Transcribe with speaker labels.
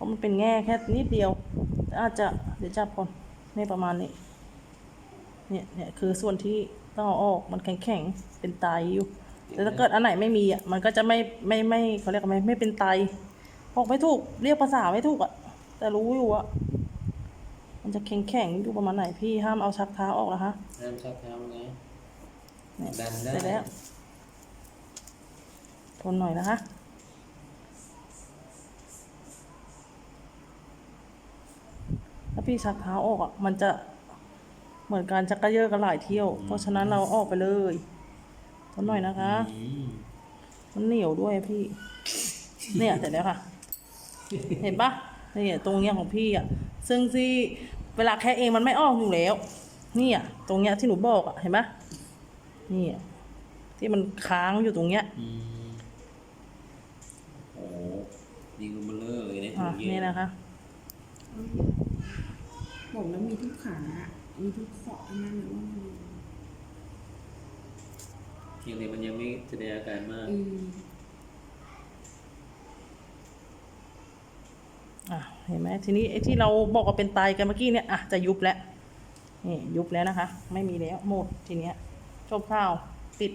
Speaker 1: ราะมันเป็นแง่แค่นิดเดียวแต่อาจจะเดี๋ยวจับก่อนนี่ประมาณนี้ เนี่ยเนี่ยคือส่วนที่ต้องเอาออกมันแข็งแข็งๆเป็นไตอยู่แต่ถ้าเกิดอันไหนไม่มีอะมันก็จะไม่ไม่ไม่เขาเรียกว่าไม่ไม่เป็นไตบอกไม่ถูกเรียกภาษาไม่ถูกอะ แต่รู้อยู่อะมันจะแข็งแข็งๆอยู่ประมาณไหนพี่ห้ามเอาชักเท้าออกนะคะ
Speaker 2: ห้ามชักเท้านะ
Speaker 1: เนี่ย
Speaker 2: ดันได้
Speaker 1: เสร็จแล้วทนหน่อยนะคะ ถ้า พี่ชักเท้าออกอะมันจะเหมือนการชักกระเยอะกันหลายเที่ยว เพราะฉะนั้นเราออกไปเลยทนหน่อยนะคะ
Speaker 2: อืม
Speaker 1: มันเหนียวด้วยพี่ เนี่ยเสร็จแล้วค่ะ เห็นปะเนี่ยตรงเนี้ยของพี่อะ ซึ่งที่เวลาแค่เองมันไม่ออกอยู่แล้ว เนี่ย ตรงเนี้ยที่หนูบอกอะ เห็นปะนี่อะที่มันค้างอยู่ตรงเนี้ย
Speaker 2: อืมโอ้โหยิงลงมาเลยเลยในถุ
Speaker 1: อะ
Speaker 2: งเย
Speaker 1: นี่นะคะ
Speaker 3: บอกแล้วมีทุกขา มีทุกเขาะอันนั้นเลยว่ามัน
Speaker 2: เพียงแต่มันยังไม่แสดงอาการมาก
Speaker 3: อืม
Speaker 1: อะเห็นไหมทีนี้ไอ้ที่เราบอกว่าเป็นไตกันเมื่อกี้เนี่ยอะจะยุบแล้วนี่ยุบแล้วนะคะ ไม่มีแล้วหมดทีเนี้ยจบข้าวปิด